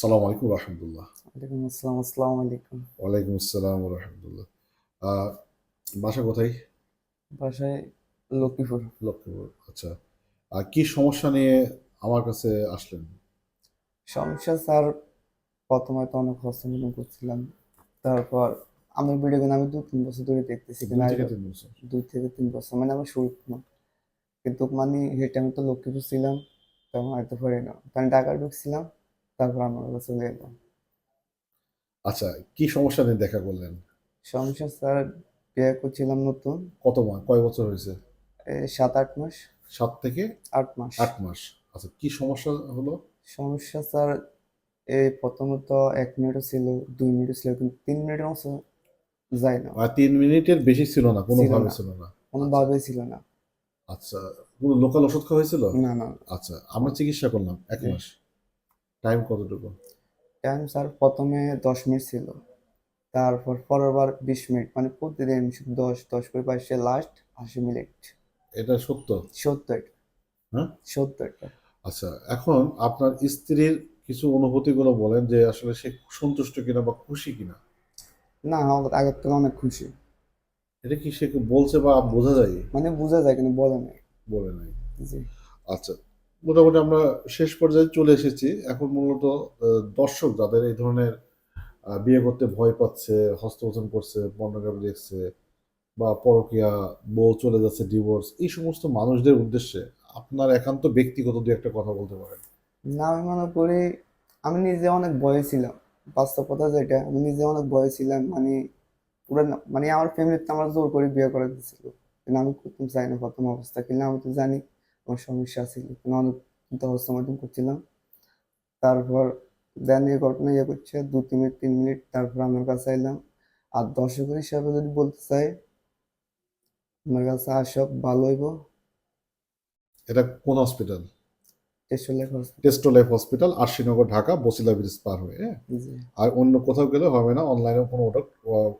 সালাম আলাইকুম রহমতুল্লাহ ওয়ালাইকুম আসসালাম আসসালামু আলাইকুম ওয়ালাইকুম আসসালাম রহমতুল্লাহ বাসা কোথায়? বাসায় লক্ষ্মীপুর। লক্ষ্মীপুর আচ্ছা। আর কি সমস্যা নিয়ে আমার কাছে আসলেন? সমস্যা স্যার প্রথমে তো অনেক হস্তমোধন করছিলাম। তারপর আমি ভিডিও গেম আমি দু তিন বছর ধরে দেখতেছি দুই থেকে তিন বছর মানে আমার শুরু না কিন্তু মানে সেই আমি তো লক্ষ্মীপুর ছিলাম তখন হয়তো পারি না। কারণ ঢাকা ঢুকছিলাম তারপর আমার কাছে এলাম আচ্ছা কি সমস্যা নিয়ে দেখা করলেন? সমস্যা স্যার বিয়ে করছিলাম নতুন। কত মাস কয় বছর হয়েছে? এই সাত আট মাস। সাত থেকে? আট মাস। আট মাস। আচ্ছা কি সমস্যা হলো? সমস্যা স্যার এই প্রথমত এক মিনিটও ছিল দুই মিনিটও ছিল কিন্তু তিন মিনিটের মতো যায় না। আর তিন মিনিটের বেশি ছিল না কোনোভাবে। ছিল না। কোনোভাবেই ছিল না। আচ্ছা কোনো লোকাল ওষুধ খাওয়া হয়েছিল? না না। আচ্ছা আমরা চিকিৎসা করলাম এক মাস। টাইম কতটুকু? টাইম স্যার প্রথমে দশ মিনিট ছিল। তারপর পরের বার বিশ মিনিট মানে প্রতিদিন দশ দশ করে পাইছে লাস্ট আশি মিনিট এটা সত্য? সত্তর হ্যাঁ? সত্তর আচ্ছা এখন আপনার স্ত্রীর কিছু অনুভূতিগুলো বলেন যে আসলে সে সন্তুষ্ট কিনা বা খুশি কিনা? না আমার আগের থেকে অনেক খুশি। এটা কি সে বলছে বা বোঝা যায়? মানে বোঝা যায় কিন্তু বলে নাই। বলে নাই। জি। আচ্ছা মোটামুটি আমরা শেষ পর্যায়ে চলে এসেছি। এখন মূলত দর্শক যাদের এই ধরনের বিয়ে করতে ভয় পাচ্ছে হস্তমোচন করছে পর্নোগ্রাফি দেখছে বা পরকিয়া, বউ চলে যাচ্ছে ডিভোর্স এই সমস্ত মানুষদের উদ্দেশ্যে আপনার একান্ত ব্যক্তিগত দু একটা কথা বলতে পারেন। না, আমি মনে করি আমি নিজে অনেক ভয়ে ছিলাম। বাস্তব কথা যেটা, আমি নিজে অনেক ভয়ে ছিলাম মানে পুরো মানে আমার ফ্যামিলিতে আমার জোর করে বিয়ে করে দিয়েছিল আমি করতে চাই না, প্রথম অবস্থা। কিন্তু আমি তো জানি আমার সমস্যা ছিল অনেক কিন্তু করছিলাম। তারপর এই ঘটনা ইয়ে করছে, দু তিন মিনিট তিন মিনিট, তারপর আমার কাছে এলাম আর দর্শকের হিসাবে যদি বলতে চাই, আমার কাছে আসব ভালো হইব। এটা কোন hospital test testo life hospital Arshinagar Dhaka Basila bridge পার হয়ে হ্যাঁ? আর অন্য কোথাও গেলে হবে না অনলাইনে কোনো অর্ডার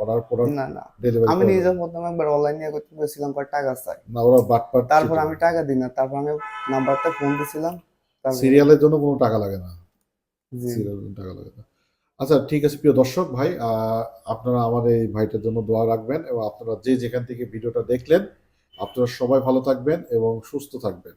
অর্ডার প্রোডাক্ট না না। ডেলিভারি আমি নিজে প্রথমে একবার অনলাইন করতে গেছিলাম কয় টাকা চাই? না ওরা বাটপাট তারপর আমি টাকা দিই না তারপর আমি নাম্বারটা ফোন দিছিলাম সিরিয়ালের জন্য কোনো টাকা লাগে না। সিরিয়ালের জন্য টাকা লাগে না। আচ্ছা ঠিক আছে প্রিয় দর্শক ভাই আপনারা আমাদের এই ভাইটার জন্য দোয়া রাখবেন এবং আপনারা যে যেখান থেকে ভিডিওটা দেখলেন আপনারা সবাই ভালো থাকবেন এবং সুস্থ থাকবেন।